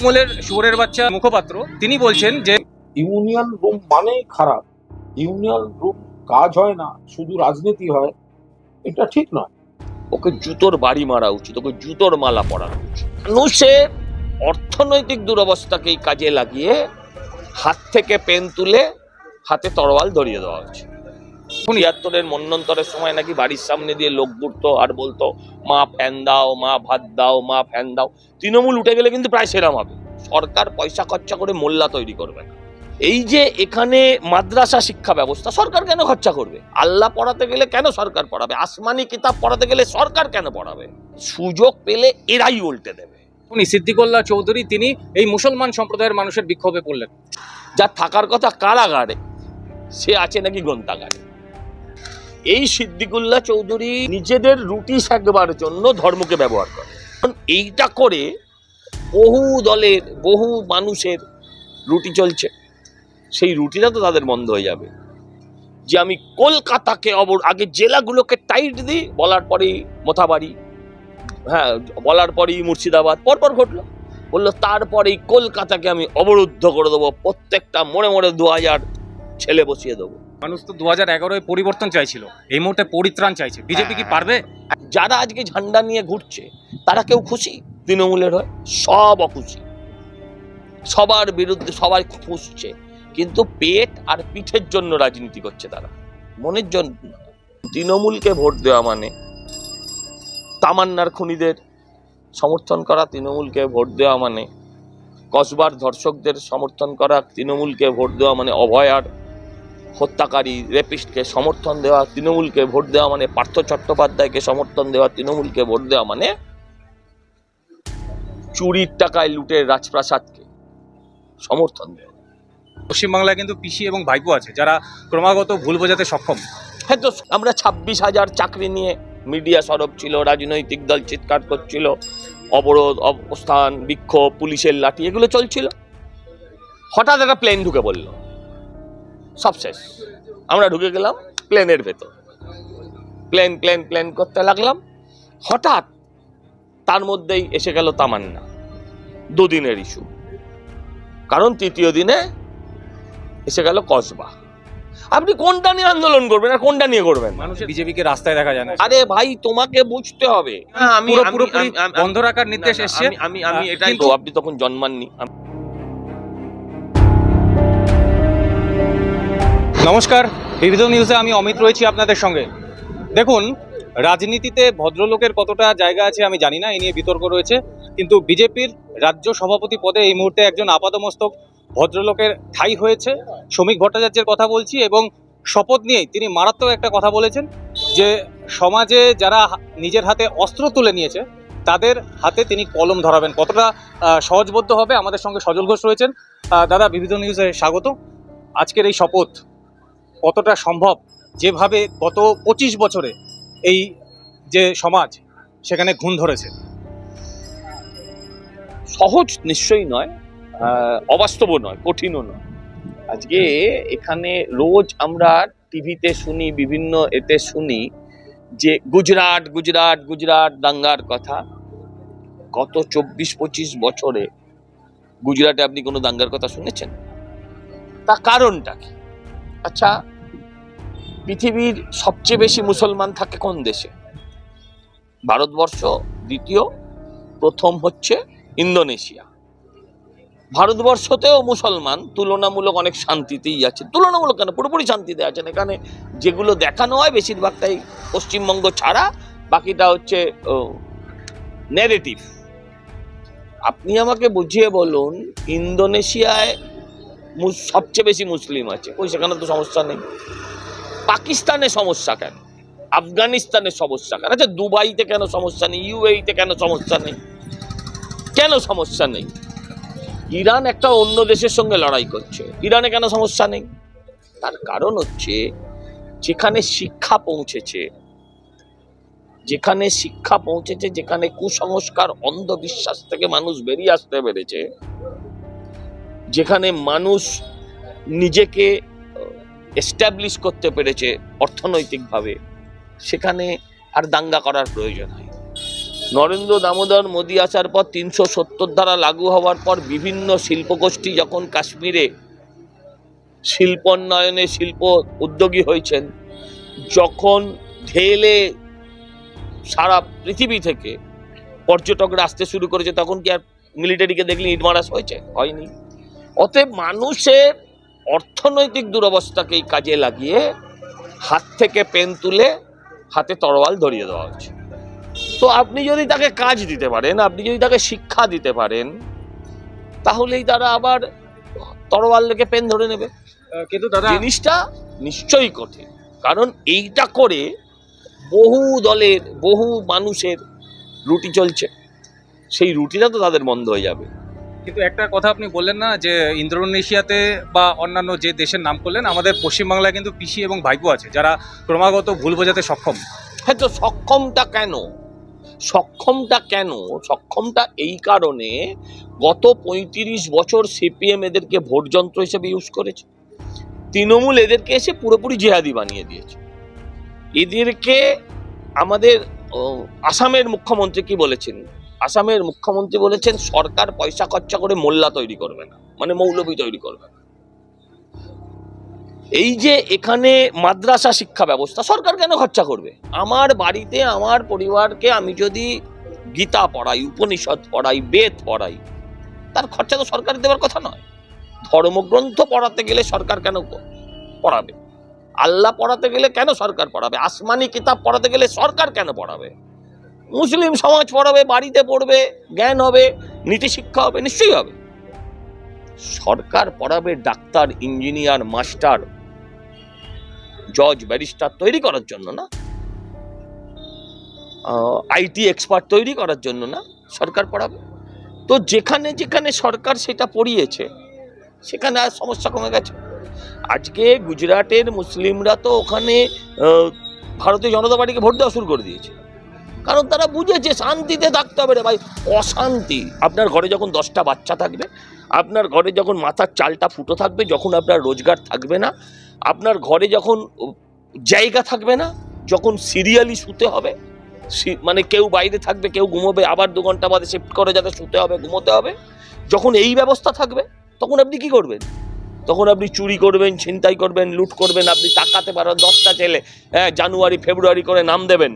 তৃণমূলের শুয়োরের বাচ্চা মুখপাত্র তিনি বলছেন যে ইউনিয়ন রুম মানেই খারাপ। ইউনিয়ন রুম কাজ হয় না শুধু রাজনীতি হয় এটা ঠিক নয়। ওকে জুতোর বাড়ি মারা উচিত ওকে জুতোর মালা পরানো উচিত। মানুষের অর্থনৈতিক দুরবস্থাকেই কাজে লাগিয়ে হাত থেকে পেন তুলে হাতে তরোয়াল ধরিয়ে দেওয়া হয়েছে ছিয়াত্তরের মন্নন্তরের সময় নাকি বাড়ির সামনে দিয়ে লোক ঘুরতো আর বলতো মা ফ্যান দাও মা ভাত দাও মা ফ্যান দাও। তৃণমূল উঠে গেলে কিন্তু প্রায় সেরাম হবে। সরকার পয়সা খরচা করে মোল্লা তৈরি করবে না। এই যে এখানে মাদ্রাসা শিক্ষা ব্যবস্থা সরকার কেন খরচা করবে? আল্লাহ পড়াতে গেলে কেন সরকার পড়াবে? আসমানি কিতাব পড়াতে গেলে সরকার কেন পড়াবে? সুযোগ পেলে এরাই উল্টে দেবে। উনি সিদ্দিকুল্লাহ চৌধুরী তিনি এই মুসলমান সম্প্রদায়ের মানুষের বিক্ষোভে পড়লেন। যার থাকার কথা কারাগারে। সে আছে নাকি গ্রন্থাগারে। এই সিদ্দিকুল্লাহ চৌধুরী নিজেদের রুটি শেখবার জন্য ধর্মকে ব্যবহার করে। এইটা করে বহু দলের, বহু মানুষের রুটি চলছে। সেই রুটিটা তো তাদের বন্ধ হয়ে যাবে। যে আমি কলকাতাকে অবর, আগে জেলাগুলোকে টাইট দিই, বলার পরেই মোথাবাড়ি হ্যাঁ বলার পরেই মুর্শিদাবাদ, পরপর ঘটলো। বলল, তারপরেই কলকাতাকে আমি অবরুদ্ধ করে দেবো, প্রত্যেকটা মোড়ে মোড়ে দু হাজার ছেলে বসিয়ে দেবো। মানুষ তো দু হাজার এগারোয় পরিবর্তন চাইছিল। এই মুহূর্তে পরিত্রাণ চাইছে। বিজেপি কি পারবে? যারা আজকে ঝান্ডা নিয়ে ঘুরছে তারা কেউ খুশি? তৃণমূলের হয়। সব অখুশি। সবার বিরুদ্ধে সবাই খুঁজছে। কিন্তু পেট আর পিঠের জন্য রাজনীতি করছে তারা। মনের জন্য তৃণমূলকে ভোট দেওয়া মানে তামান্নার খুনিদের সমর্থন করা তৃণমূলকে ভোট দেওয়া মানে কসবার ধর্ষকদের সমর্থন করা তৃণমূলকে ভোট দেওয়া মানে অভয়ার হত্যাকারী রেপিস্টকে সমর্থন দেওয়া তৃণমূলকে ভোট দেওয়া মানে পার্থ চট্টোপাধ্যায়কে সমর্থন দেওয়া তৃণমূলকে ভোট দেওয়া মানে চুরির টাকায় লুটের রাজপ্রাসাদকে সমর্থন দেওয়া। পশ্চিমবাংলায় কিন্তু পিসি এবং ভাইপো আছে যারা ক্রমাগত ভুল বোঝাতে সক্ষম। হ্যাঁ তো আমরা ছাব্বিশ হাজার চাকরি নিয়ে মিডিয়া সরব ছিল রাজনৈতিক দল চিৎকার করছিল অবরোধ অবস্থান বিক্ষোভ পুলিশের লাঠি এগুলো চলছিল। হঠাৎ একটা প্লেন ঢুকে পড়ল। সব শেষ। আমরা ঢুকে গেলাম প্লেনের ভেতর। প্লেন প্লেন প্লেন করতে লাগলাম। হঠাৎ তার মধ্যেই এসে গেল তামান্না। দুদিনের ইস্যু কারণ তৃতীয় দিনে এসে গেল কসবা। আপনি কোনটা নিয়ে আন্দোলন করবেন আর কোনটা নিয়ে করবেন? বিজেপিকে রাস্তায় দেখা যায় না। আরে ভাই তোমাকে বুঝতে হবে। হ্যাঁ, আমি পুরো আমি- পুরোপুরি আমি- আমি- বন্ধ রাখার নির্দেশ এসছে। আমি আমি আমি আহ, এটাই আপনি তখন জন্মাননি। নমস্কার বিবিধ নিউজে আমি অমিত রয়েছি আপনাদের সঙ্গে। দেখুন রাজনীতিতে ভদ্রলোকের কতটা জায়গা আছে আমি জানি না এ নিয়ে বিতর্ক রয়েছে কিন্তু বিজেপির রাজ্য সভাপতি পদে এই মুহূর্তে একজন আপাদমস্তক ভদ্রলোকের ঠাই হয়েছে। শ্রমিক ভট্টাচার্যের কথা বলছি এবং শপথ নিয়েই তিনি মারাত্মক একটা কথা বলেছেন যে সমাজে যারা নিজের হাতে অস্ত্র তুলে নিয়েছে তাদের হাতে তিনি কলম ধরাবেন। কতটা আহ, সহজবোধ্য হবে আমাদের সঙ্গে সজল ঘোষ রয়েছেন। দাদা বিবিধ নিউজে স্বাগত আজকের এই শপথ কতটা সম্ভব যেভাবে গত পঁচিশ বছরে এই যে সমাজ সেখানে ঘুণ ধরেছে? সহজ নিশ্চয়ই নয় আহ, অবাস্তবও নয় কঠিনও নয়। আজকে এখানে রোজ আমরা টিভিতে শুনি বিভিন্ন এতে শুনি যে গুজরাট গুজরাট গুজরাট দাঙ্গার কথা। গত চব্বিশ পঁচিশ বছরে গুজরাটে আপনি কোনো দাঙ্গার কথা শুনেছেন? তা কারণটা কি? আচ্ছা পৃথিবীর সবচেয়ে বেশি মুসলমান থাকে কোন দেশে? ভারতবর্ষ দ্বিতীয়, প্রথম হচ্ছে ইন্দোনেশিয়া। ভারতবর্ষতেও মুসলমান তুলনামূলক অনেক শান্তিতেই আছে। তুলনামূলক কেন? পুরোপুরি শান্তিতে আছেন। এখানে যেগুলো দেখানো হয় বেশিরভাগটাই পশ্চিমবঙ্গ ছাড়া, বাকিটা হচ্ছে নেগেটিভ আপনি আমাকে বুঝিয়ে বলুন, ইন্দোনেশিয়ায় সবচেয়ে বেশি মুসলিম আছে। ওই সেখানে তো সমস্যা নেই। পাকিস্তানে সমস্যা কেন? আফগানিস্তানে সমস্যা কেন? আচ্ছা দুবাইতে কেন সমস্যা নেই? ইউএইতে কেন সমস্যা নেই? কেন সমস্যা নেই? ইরান একটা অন্য দেশের সঙ্গে লড়াই করছে। ইরানে কেন সমস্যা নেই? তার কারণ হচ্ছে, যেখানে শিক্ষা পৌঁছেছে, যেখানে শিক্ষা পৌঁছেছে, যেখানে কুসংস্কার, অন্ধবিশ্বাস থেকে মানুষ বেরিয়ে আসতে পেরেছে, যেখানে মানুষ নিজেকে এস্টাবলিশ করতে পেরেছে অর্থনৈতিকভাবে, সেখানে আর দাঙ্গা করার প্রয়োজন হয়। নরেন্দ্র দামোদর মোদী আসার পর তিনশো সত্তর ধারা লাগু হওয়ার পর বিভিন্ন শিল্পগোষ্ঠী যখন কাশ্মীরে শিল্পোন্নয়নে শিল্প উদ্যোগী হয়েছেন, যখন ঢেলে সারা পৃথিবী থেকে পর্যটকরা আসতে শুরু করেছে, তখন কি আর মিলিটারিকে দেখলে ইট মারাস হয়েছে? হয়নি। অতএব মানুষের অর্থনৈতিক দুরবস্থাকেই কাজে লাগিয়ে হাত থেকে পেন তুলে হাতে তরোয়াল ধরিয়ে দেওয়া হচ্ছে তো আপনি যদি তাকে কাজ দিতে পারেন আপনি যদি তাকে শিক্ষা দিতে পারেন তাহলেই তারা আবার তরোয়াল লেগে পেন ধরে নেবে। কিন্তু দাদা জিনিসটা নিশ্চয়ই কঠিন। কারণ এইটা করে বহু দলের বহু মানুষের রুটি চলছে। সেই রুটিটা তো তাদের বন্ধ হয়ে যাবে। কিন্তু একটা কথা আপনি বললেন না যে ইন্দোনেশিয়াতে বা অন্যান্য যে দেশের নাম করলেন, আমাদের পশ্চিমবাংলায় কিন্তু পিসি এবং ভাইপো আছে, যারা ক্রমাগত ভুল বোঝাতে সক্ষম। হ্যাঁ তো সক্ষমটা কেন? সক্ষমটা কেন? সক্ষমটা এই কারণে গত পঁয়ত্রিশ বছর সিপিএম এদেরকে ভোট যন্ত্র হিসেবে ইউজ করেছে। তৃণমূল এদেরকে এসে পুরোপুরি জেহাদি বানিয়ে দিয়েছে। এদেরকে আমাদের আসামের মুখ্যমন্ত্রী কি বলেছেন? আসামের মুখ্যমন্ত্রী বলেছেন, সরকার পয়সা খরচা করে মোল্লা তৈরি করবে না মানে মৌলবী তৈরি করবে না। এই যে এখানে মাদ্রাসা শিক্ষা ব্যবস্থা, সরকার কেন খরচা করবে? আমার বাড়িতে, আমার পরিবারকে আমি যদি গীতা পড়াই, উপনিষদ পড়াই, বেদ পড়াই, তার খরচা তো সরকার দেওয়ার কথা নয়। ধর্মগ্রন্থ পড়াতে গেলে সরকার কেন পড়াবে? আল্লাহ পড়াতে গেলে কেন সরকার পড়াবে? আসমানি কিতাব পড়াতে গেলে সরকার কেন পড়াবে? মুসলিম সমাজ পড়াবে, বাড়িতে পড়বে, জ্ঞান হবে, নীতি শিক্ষা হবে, নিশ্চয়ই হবে। সরকার পড়াবে ডাক্তার, ইঞ্জিনিয়ার, মাস্টার, জজ, ব্যারিস্টার তৈরি করার জন্য না? আইটি এক্সপার্ট তৈরি করার জন্য না সরকার পড়াবে? তো যেখানে যেখানে সরকার সেটা পড়িয়েছে, সেখানে আর সমস্যা কমে গেছে। আজকে গুজরাটের মুসলিমরা তো ওখানে ভারতীয় জনতা পার্টিকে ভোট দেওয়া শুরু করে দিয়েছে। কারণ তারা বুঝেছে, শান্তিতে থাকতে হবে রে ভাই, অশান্তি। আপনার ঘরে যখন দশটা বাচ্চা থাকবে, আপনার ঘরে যখন মাথার চালটা ফুটো থাকবে, যখন আপনার রোজগার থাকবে না, আপনার ঘরে যখন জায়গা থাকবে না, যখন সিরিয়ালি শুতে হবে মানে কেউ বাইরে থাকবে, কেউ ঘুমোবে, আবার দু ঘণ্টা বাদে শিফট করে যাতে শুতে হবে, ঘুমোতে হবে, যখন এই ব্যবস্থা থাকবে, তখন আপনি কি করবেন? তখন আপনি চুরি করবেন, ছিনতাই করবেন, লুট করবেন, আপনি তাকাতে পারেন দশটা ছেলে হ্যাঁ জানুয়ারি, ফেব্রুয়ারি করে নাম দেবেন।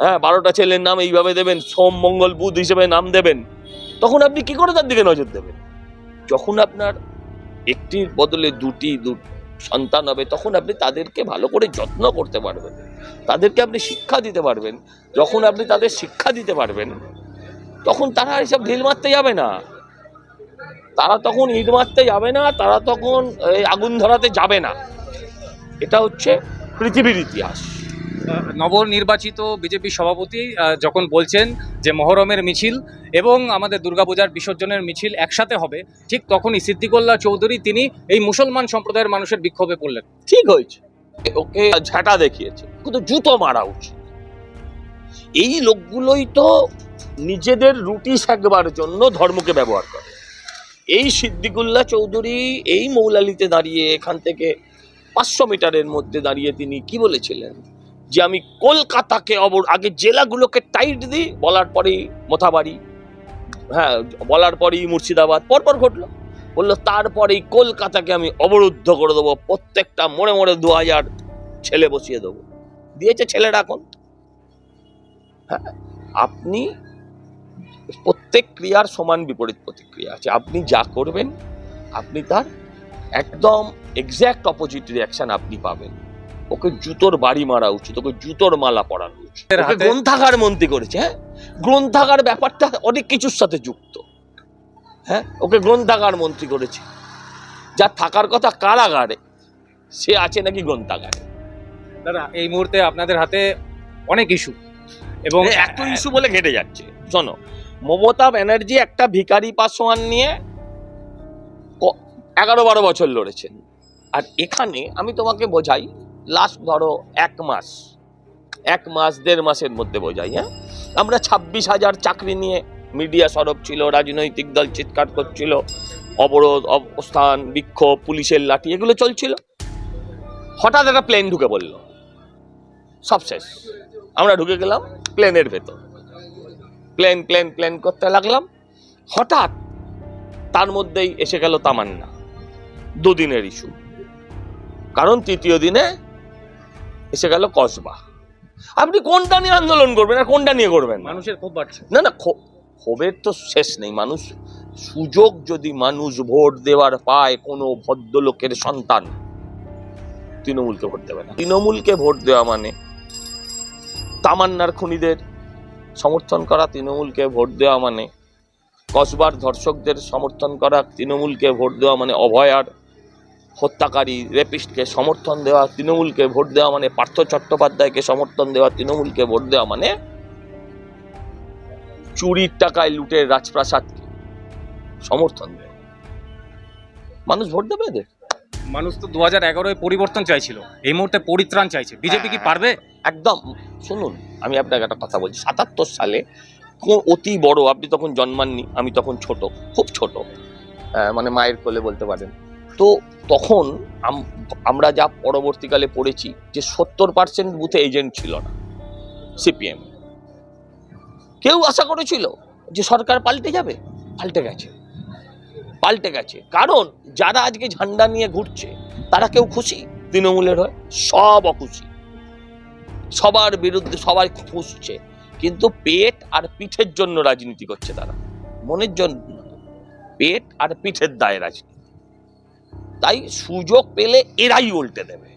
হ্যাঁ বারোটা ছেলের নাম এইভাবে দেবেন, সোম, মঙ্গল, বুধ হিসেবে নাম দেবেন। তখন আপনি কি করে তার দিকে নজর দেবেন? যখন আপনার একটির বদলে দুটি দু সন্তান হবে, তখন আপনি তাদেরকে ভালো করে যত্ন করতে পারবেন। তাদেরকে আপনি শিক্ষা দিতে পারবেন। যখন আপনি তাদের শিক্ষা দিতে পারবেন, তখন তারা এইসব ঢিল মারতে যাবে না। তারা তখন ইট মারতে যাবে না, তারা তখন আগুন ধরাতে যাবে না। এটা হচ্ছে পৃথিবীর ইতিহাস। নবনির্বাচিত বিজেপি সভাপতি যখন বলছেন যে মহরমের মিছিল এবং আমাদের দুর্গাপূজার বিসর্জনের মিছিল একসাথে হবে, ঠিক তখনই সিদ্দিকুল্লাহ চৌধুরী তিনি এই মুসলমান সম্প্রদায়ের মানুষের বিক্ষোভে পড়লেন। ঠিক হয়েছে। ওকে ঝাঁটা দেখিয়েছে। কিন্তু জুতো মারা উচিত। এই লোকগুলোই তো নিজেদের রুটি শাকবার জন্য ধর্মকে ব্যবহার করে। এই সিদ্দিকুল্লাহ চৌধুরী এই মৌলালিতে দাঁড়িয়ে এখান থেকে পাঁচশো মিটারের মধ্যে দাঁড়িয়ে তিনি কি বলেছিলেন? যে আমি কলকাতাকে অবর আগে জেলাগুলোকে টাইট দিই, বলার পরেই মোথাবাড়ি। হ্যাঁ বলার পরেই মুর্শিদাবাদ, পরপর ঘটলো। বলল, তারপরেই কলকাতাকে আমি অবরুদ্ধ করে দেবো, প্রত্যেকটা মোড়ে মোড়ে দু হাজার ছেলে বসিয়ে দেবো। দিয়েছে ছেলেরা এখন। হ্যাঁ আপনি প্রত্যেক ক্রিয়ার সমান বিপরীত প্রতিক্রিয়া আছে। আপনি যা করবেন, আপনি তার একদম এক্স্যাক্ট অপোজিট রিয়াকশান আপনি পাবেন। ওকে জুতোর বাড়ি মারা উচিত ওকে জুতোর মালা পরানো উচিত। গ্রন্থাগার মন্ত্রী করেছে হ্যাঁ? গ্রন্থাগার ব্যাপারটা অনেক কিছুর সাথে যুক্ত হ্যাঁ? ওকে গ্রন্থাগার মন্ত্রী করেছে। যা থাকার কথা কারাগারে সে আছে নাকি গ্রন্থাগারে? দাদা এই মুহূর্তে আপনাদের হাতে অনেক ইস্যু। এবং এত ইস্যু বলে ঘেটে যাচ্ছে। শোনো মমতা ব্যানার্জি একটা ভিখারি পাসওয়ান নিয়ে এগারো বারো বছর লড়েছেন। আর এখানে আমি তোমাকে বোঝাই লাস্ট ধরো এক মাস এক মাস, দেড় মাসের মধ্যে বোঝাই হ্যাঁ? আমরা ছাব্বিশ হাজার চাকরি নিয়ে মিডিয়া সরব ছিল, রাজনৈতিক দল চিৎকার করছিল, অবরোধ, অবস্থান, বিক্ষোভ, পুলিশের লাঠি, এগুলো চলছিল। হঠাৎ একটা প্লেন ঢুকে পড়ল। সব শেষ। আমরা ঢুকে গেলাম প্লেনের ভেতর। প্লেন প্লেন প্লেন করতে লাগলাম। হঠাৎ তার মধ্যেই এসে গেল তামান্না। দুদিনের ইস্যু কারণ তৃতীয় দিনে এসে গেল কসবা। আপনি কোনটা নিয়ে আন্দোলন করবেন আর কোনটা নিয়ে করবেন মানুষের খুব বাড়ছে। না না ক্ষো- ক্ষোভের তো শেষ নেই। মানুষ সুযোগ যদি মানুষ ভোট দেওয়ার পায় কোনো ভদ্রলোকের সন্তান তৃণমূলকে ভোট দেবে না। তৃণমূলকে ভোট দেওয়া মানে তামান্নার খুনিদের সমর্থন করা তৃণমূলকে ভোট দেওয়া মানে কসবার ধর্ষকদের সমর্থন করা তৃণমূলকে ভোট দেওয়া মানে অভয়ার হত্যাকারী রেপিস্টকে সমর্থন দেওয়া তৃণমূলকে ভোট দেওয়া মানে পার্থ চট্টোপাধ্যায়কে সমর্থন দেওয়া তৃণমূলকে ভোট দেওয়া মানে চুরির টাকায় লুটের রাজপ্রাসাদকে সমর্থন দেয় মানুষ ভোট দেবে এদের? মানুষ তো দু হাজার এগারোয় পরিবর্তন চাইছিল। এই মুহূর্তে পরিত্রাণ চাইছে। বিজেপি কি পারবে? একদম। শুনুন আমি আপনাকে একটা কথা বলছি। সাতাত্তর সালে কো- অতি বড় আপনি তখন জন্মাননি আমি তখন ছোট খুব ছোট। মানে মায়ের কোলে বলতে পারেন। তো তখন আমরা যা পরবর্তীকালে পড়েছি যে সত্তর পার্সেন্ট বুথে এজেন্ট ছিল না সিপিএম কেউ আশা করেছিল যে সরকার পাল্টে যাবে? পাল্টে গেছে। পাল্টে গেছে। কারণ যারা আজকে ঝান্ডা নিয়ে ঘুরছে, তারা কেউ খুশি? তৃণমূলের হয়। সব অখুশি। সবার বিরুদ্ধে সবাই খুঁজছে। কিন্তু পেট আর পিঠের জন্য রাজনীতি করছে তারা। মনের জন্য। পেট আর পিঠের দায় রাজনীতি। তাই সুযোগ পেলে এরাই উল্টে দেবে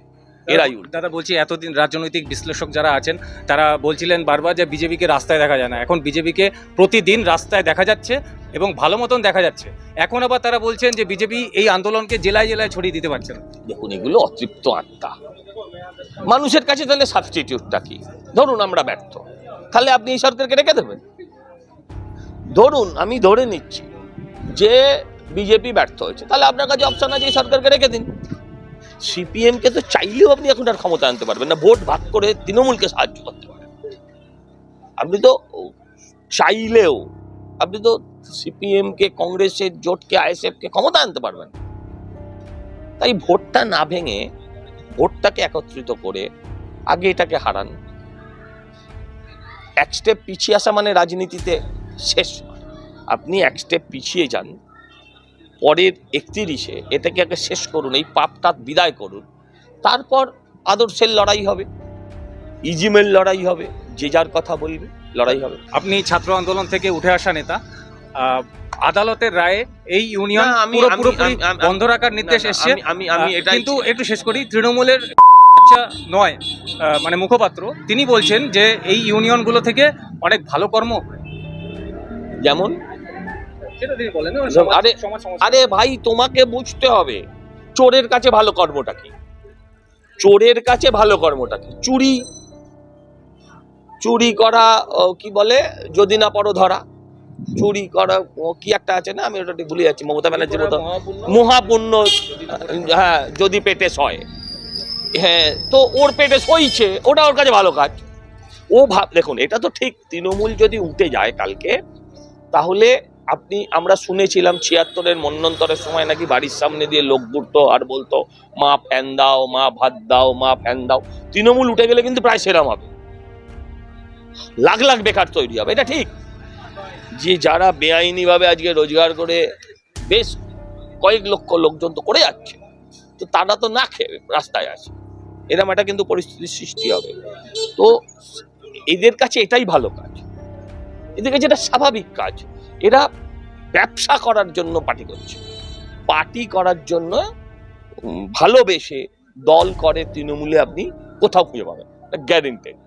এরাই উল্টে দাদা বলছি এতদিন রাজনৈতিক বিশ্লেষক যারা আছেন তারা বলছিলেন বারবার যে বিজেপিকে রাস্তায় দেখা যায় না। এখন বিজেপিকে প্রতিদিন রাস্তায় দেখা যাচ্ছে এবং ভালো মতন দেখা যাচ্ছে। এখন আবার তারা বলছেন যে বিজেপি এই আন্দোলনকে জেলায় জেলায় ছড়িয়ে দিতে পারছে না। দেখুন এগুলো অতৃপ্ত আত্মা। মানুষের কাছে তাহলে সাবস্টিটিউটটা কি? ধরুন আমরা ব্যর্থ। তাহলে আপনি এই সরকারকে রেখে দেবেন? ধরুন আমি ধরে নিচ্ছি যে বিজেপি ব্যর্থ হয়েছে, তাহলে আপনার কাছে অপশন আছে এই সরকারকে রেখে দিন। সিপিএমকে তো চাইলেও আপনি এখন আর ক্ষমতা আনতে পারবেন না, ভোট ভাগ করে তৃণমূলকে সাহায্য করতে পারেন আপনি তো চাইলেও, আপনি তো সিপিএমকে কংগ্রেসের জোটকে আইএসএফকে ক্ষমতা আনতে পারবেন। তাই ভোটটা না ভেঙে ভোটটাকে একত্রিত করে আগে এটাকে হারান। এক স্টেপ পিছিয়ে আসা মানে রাজনীতিতে শেষ। আপনি এক স্টেপ পিছিয়ে যান পরের একত্রিশে এটাকে আগে শেষ করুন এই পাপটা বিদায় করুন। তারপর আদর্শের লড়াই হবে ইজিমের লড়াই হবে যে যার কথা বলবে লড়াই হবে। আপনি ছাত্র আন্দোলন থেকে উঠে আসা নেতা আদালতের রায়ে এই ইউনিয়ন পুরোপুরি বন্ধ রাখার নির্দেশ এসছে। আমি আমি এটাই কিন্তু একটু শেষ করি তৃণমূলের আচ্ছা নয় মানে মুখপাত্র তিনি বলছেন যে এই ইউনিয়নগুলো থেকে অনেক ভালো কর্ম। যেমন? সেটা তিনি বলেন। আরে- ভাই তোমাকে বুঝতে হবে চোরের কাছে ভালো কর্মটা কি? চোরের কাছে ভালো কর্মটা কি? চুরি চুরি করা ও, কি বলে যদি না পড়ো ধরা। চুরি করা ও, কি একটা আছে না আমি ওটা ভুলে যাচ্ছি মমতা ব্যানার্জির মতো। মহাপূর্ণ- মহাপুণ্য হ্যাঁ যদি পেটে সয়। হ্যাঁ তো ওর পেটে সইছে ওটা ওর কাছে ভালো কাজ। ও ভাব দেখুন এটা তো ঠিক তৃণমূল যদি উঠে যায় কালকে তাহলে আপনি, আমরা শুনেছিলাম ছিয়াত্তরের মন্নন্তরের সময় নাকি বাড়ির সামনে দিয়ে লোক ঘুরতো আর বলতো, মা ফ্যান দাও, মা ভাত দাও, মা ফ্যান দাও। তৃণমূল উঠে গেলে কিন্তু প্রায় সেরাম হবে। লাখ লাখ বেকার তৈরি হবে, এটা ঠিক। যে যারা বেআইনিভাবে আজকে রোজগার করে বেশ কয়েক লক্ষ লোকজন তো করে যাচ্ছে, তো তারা তো না খেয়ে রাস্তায় আছে। এরকম একটা কিন্তু পরিস্থিতির সৃষ্টি হবে। তো এদের কাছে এটাই ভালো কাজ। এদের কাছে এটা স্বাভাবিক কাজ। এরা ব্যবসা করার জন্য পার্টি করছে। পার্টি করার জন্য ভালোবেসে দল করে তৃণমূলে আপনি কোথাও খুঁজে পাবেন। গ্যারেন্টেড